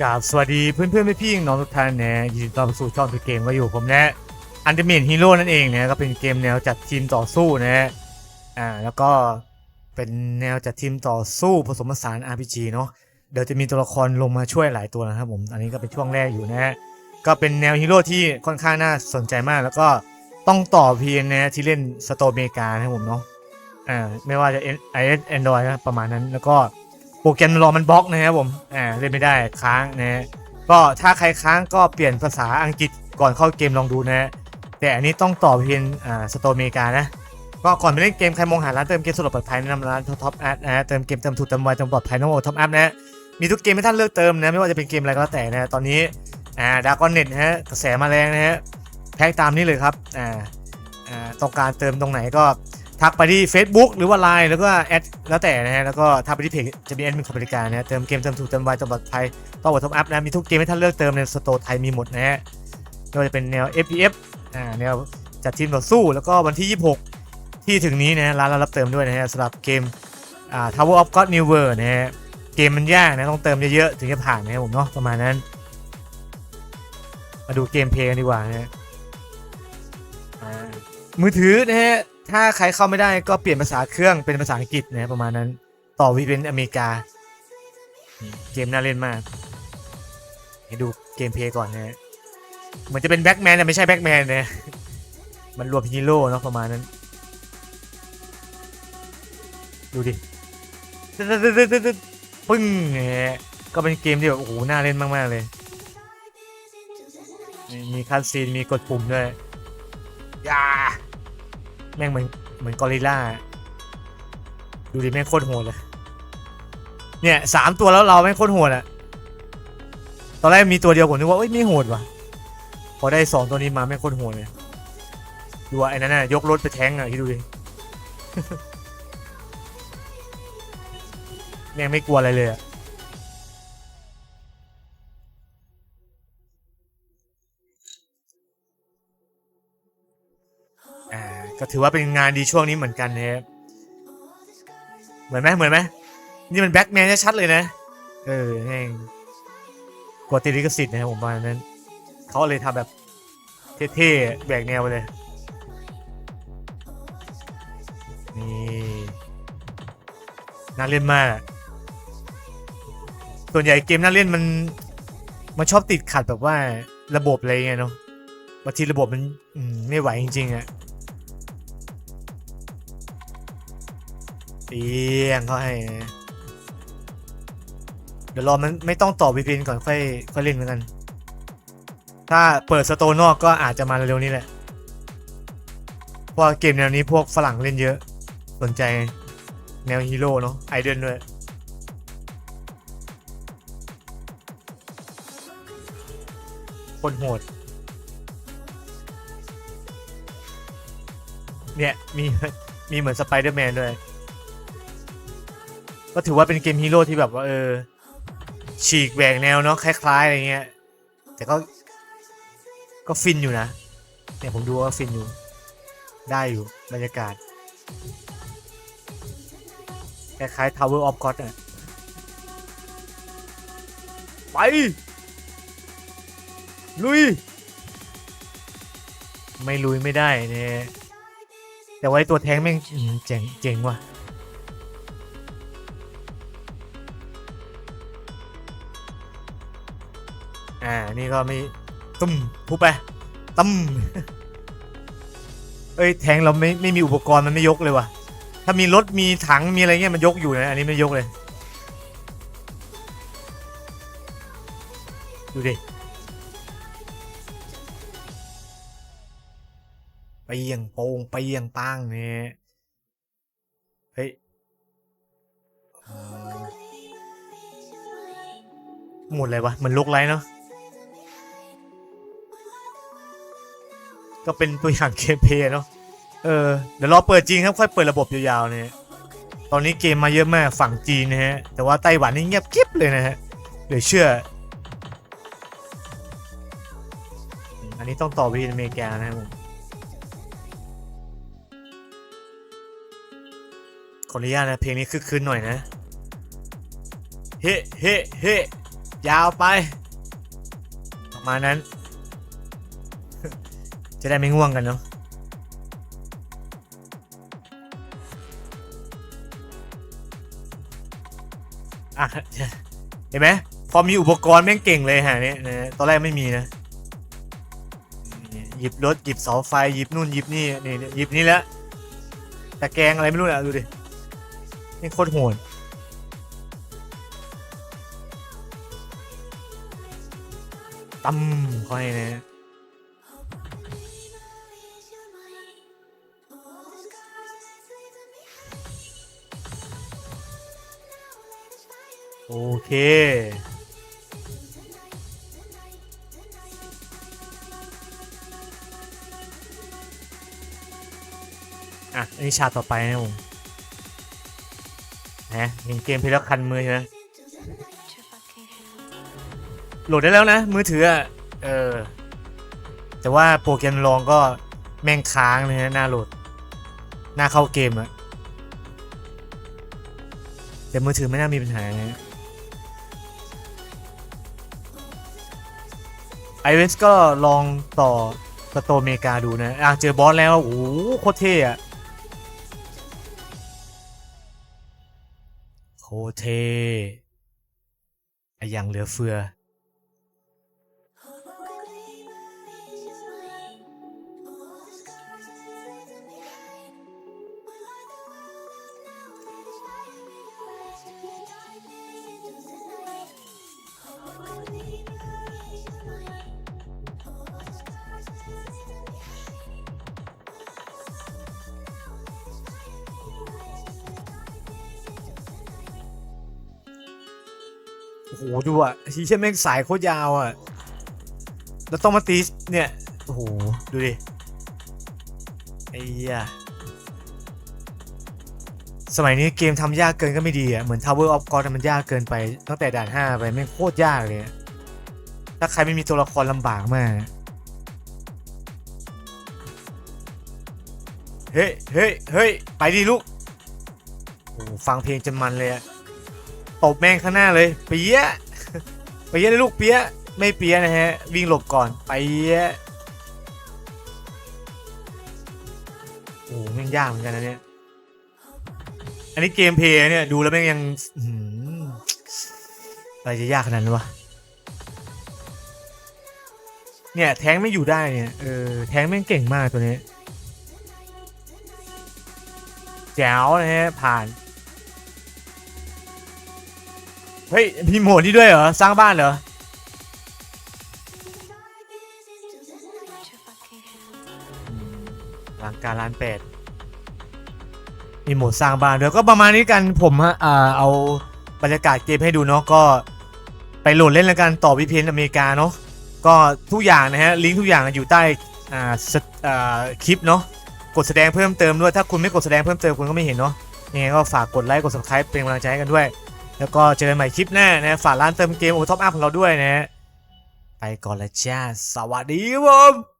กราบสวัสดีเพื่อนเพื่อนๆพี่น้องทุกท่านนะยินดีต้อนรับสู่ช่องตัวเกมก็อยู่ผมนะอันเดอร์เมนฮีโร่นั่นเองนะก็เป็นเกมแนวจัดทีมต่อสู้นะอ่าแล้วก็เป็นแนวจัดทีมต่อสู้ผสมผสาน RPG เนาะเดี๋ยวจะมีตัวละครลงมาช่วยหลายตัวนะครับผมอันนี้ก็เป็นช่วงแรกอยู่นะฮะก็เป็นแนวฮีโร่ที่ค่อนข้างน่าสนใจมาก แล้วก็ต้องต่อเพียนนะที่เล่นสโตเมกานะครับผมเนาะอ่าไม่ว่าจะ iOS Android นะประมาณนั้นแล้วก็ โปรแกรมรอมันบล็อกนะครับผมอ่าเล่นไม่ได้ค้างนะฮะก็ถ้าใครค้างก็เปลี่ยนภาษาอังกฤษก่อนเข้าเกมลองดูนะฮะแต่อันนี้ต้องต่อเพียงอ่าสโตร์อเมริกานะก็ก่อนไปเล่นเกมใครมองหาร้านเติมเกมสะดปลอดภัยแนะนำร้านท็อปแอดนะฮะเติมเกมเติมถูกเติมไวเติมปลอดภัยน้องโอท็อปแอปนะฮะมีทุกเกมให้ท่านเลือกเติมนะไม่ว่าจะเป็นเกมอะไรก็แล้วแต่นะฮะตอนนี้อ่าดากอนเน็ตนะฮะกระแสมาแรงนะฮะแพ็กตามนี้เลยครับอ่าอ่าต้องการเติมตรงไหนก็ ทักไปที่ Facebook หรือว่า Line แล้วก็แอดแล้วแต่นะฮะแล้วก็ทักไปที่เพจจะมีแอดมินคอมบริการนะฮะเติมเกมเติมถูกเติมไวเติมปลอดภัยต้องกดท็อปอัพนะมีทุกเกมให้ท่านเลือกเติมในสโตร์ไทยมีหมดนะฮะไม่ว่าจะเป็นแนว FPS อ่าแนวจัดทีมต่อสู้แล้วก็วันที่ 26 ที่ถึงนี้นะร้านเรารับเติมด้วยนะฮะสำหรับเกมอ่า Tower of God New World นะฮะเกมมันยากนะต้องเติมเยอะๆถึงจะผ่านนะครับผมเนาะประมาณนั้น มาดูเกมเพลย์กันดีกว่านะฮะมือถือนะฮะ ถ้าใครเข้าไม่ได้ก็เปลี่ยนภาษาเครื่องเป็นภาษาอังกฤษนะประมาณนั้น ต่อวีเป็นอเมริกา เกมน่าเล่นมาก ให้ดูเกมเพย์ก่อนนะฮะเหมือนจะเป็นแบ็กแมนแต่ไม่ใช่แบ็กแมนนะมันรวมฮีโร่เนาะประมาณนั้น ดูดิปึ้งเนี่ยก็เป็นเกมที่แบบโอ้โหน่าเล่นมาก ๆ เลย มีมีคัสซีนมีกดปุ่มด้วยยา แม่งเหมือนเหมือนกอริลล่าดูดิแม่งโคตรโหดเลย เนี่ยสามตัวแล้วเราแม่งโคตรโหดอะตอนแรกมีตัวเดียวผมนึกว่าเอ้ยไม่โหดว่ะ พอได้สองตัวนี้มาแม่งโคตรโหดเลยดูว่าไอ้นั่นน่ะยกรถไปแทงอะคิดดูดิแม่งไม่กลัวอะไรเลยอะ ก็ถือว่าเป็นงานดีช่วงนี้เหมือนกันนะครับเหมือนไหมเหมือนไหมนี่มันแบ็กแมนชัดเลยนะ เออแม่งกดติลิขสิทธิ์นะครับผมประมาณนั้นเขาเลยทำแบบเท่ๆแบกแนวไปเลย นี่น่าเล่นมาก ส่วนใหญ่เกมน่าเล่นมันมันชอบติดขัดแบบว่าระบบอะไรเงี้ยเนาะบางทีระบบมันมไม่ไหวจริงๆอะ เตียงเขาให้ เดี๋ยวรอมันไม่ต้องต่อ VPN ก่อนค่อยค่อยเล่นแล้วกัน ถ้าเปิดสโตนอกก็อาจจะมาเร็วๆนี้แหละเพราะเกมแนวนี้พวกฝรั่งเล่นเยอะ สนใจแนวฮีโร่เนาะไอเดนด้วยคนโหด เนี่ย มี มีเหมือนสไปเดอร์แมนด้วย ก็ถือว่าเป็นเกมฮีโร่ที่แบบว่าเออ ฉีกแหวกแนวเนาะคล้ายๆอะไรเงี้ย แต่ก็ ก็ฟินอยู่นะ เนี่ยผมดูว่าฟินอยู่ ได้อยู่บรรยากาศ คล้ายๆ Tower of God อะไป ลุย ไม่ลุยไม่ได้เนี่ยแต่ว่าไอ้ตัวแท้งแม่งอืมเจ๋งเจ๋งว่ะ อ่า นี่ก็ม่ตุ้มทุบไปตุ้มเอ้ยแทงเราไม่ไม่มีอุปกรณ์มันไม่ยกเลยว่ะ ถ้ามีรถมีถังมีอะไรเงี้ยมันยกอยู่นะอันนี้ไม่ยกเลย ดูดิไปเยียงโปงไปเยียงปังเนี่ยเฮ้ยหมดเลยวะเหมือนลุกไล่เนาะ ก็เป็นตัวอย่างเกมเพย์เนาะเออเดี๋ยวรอเปิดจริงครับค่อยเปิดระบบยาวๆเนี่ยตอนนี้เกมมาเยอะมากฝั่งจีนนะฮะแต่ว่าไต้หวันนี่เงียบกิ๊บเลยนะฮะเหลือเชื่อ อันนี้ต้องต่อวีนอเมริกานะครับผมขออนุญาตนะเพลงนี้คึกคืนหน่อยนะ เฮ้เฮ้เฮ้ยาวไป ประมาณนั้น จะได้ไม่ง่วงกันเนาะอะเห็นไหมพอมีอุปกรณ์แม่งเก่งเลยฮะเนี่ยนะตอนแรกไม่มีนะ หยิบรถหยิบเสาไฟหยิบนู่นหยิบนี่นี่หยิบนี่แล้วแต่แกงอะไรไม่รู้นะดูดินี่โคตรโหดตั้มเขาให้นะ โอเค อะ อันนี้ฉากต่อไปนะผมนะเห็นเกมเพลย์แล้วคันมือใช่ไหมโหลดได้แล้วนะ มือถืออะ เออ แต่ว่าโปรแกรมลองก็แม่งค้างเลยนะหน้าโหลด หน้าเข้าเกมอะแต่มือถือไม่น่ามีปัญหานะ ไอเวสก็ลองต่อสโตอเมริกาดูนะอะเจอบอสแล้ว โอ้โหโคตรเท่อะโคตรเทไออย่างเหลือเฟือ โอ้โหดูอะทีเช่นแม่งสายโคตรยาวอะ แล้วต้องมาตีเนี่ย โอ้โห ดูดิ ไอ้เหี้ยสมัยนี้เกมทำยากเกินก็ไม่ดีอะ เหมือน Tower of God มันยากเกินไป ตั้งแต่ด่าน 5 ไปแม่งโคตรยากเลย ถ้าใครไม่มีตัวละครลำบากมาก เฮ้ยเฮ้ยเฮ้ยไปดิลูก โอ้ฟังเพลงจนมันเลยอะ ตบแม่งข้างหน้าเลยเปียะเปียะเลยลูกเปียะไม่เปียะนะฮะ วิ่งหลบก่อนเปียะโอ้แม่งยากเหมือนกันนะเนี่ยอันนี้เกมเพย์เนี่ยดูแล้วแม่งยังอื้อหืออะไรจะยากขนาดนั้นวะเนี่ยแทงไม่อยู่ได้เนี่ยเออแทงแม่งเก่งมากตัวนี้แจ๋วนะฮะผ่าน เฮ้ยมีโหมดนี้ด้วยเหรอ สร้างบ้านเหรอ หลังการร้านแปดมีโหมดสร้างบ้านด้วยก็ประมาณนี้กันผมฮะเอาบรรยากาศเกมให้ดูเนาะก็ไปโหลดเล่นแล้วกันต่อ VPN อเมริกาเนาะก็ทุกอย่างนะฮะลิงก์ทุกอย่างอยู่ใต้อ่าอ่าคลิปเนาะกดแสดงเพิ่มเติมด้วยถ้าคุณไม่กดแสดงเพิ่มเติมคุณก็ไม่เห็นเนาะยังไงก็ฝากกดไลค์กด subscribe เป็นกำลังใจให้กันด้วย แล้วก็เจอกันใหม่คลิปหน้านะฝากร้านเติมเกมโอท็อปอัพของเราด้วยนะ ไปก่อนละจ้า สวัสดีครับผม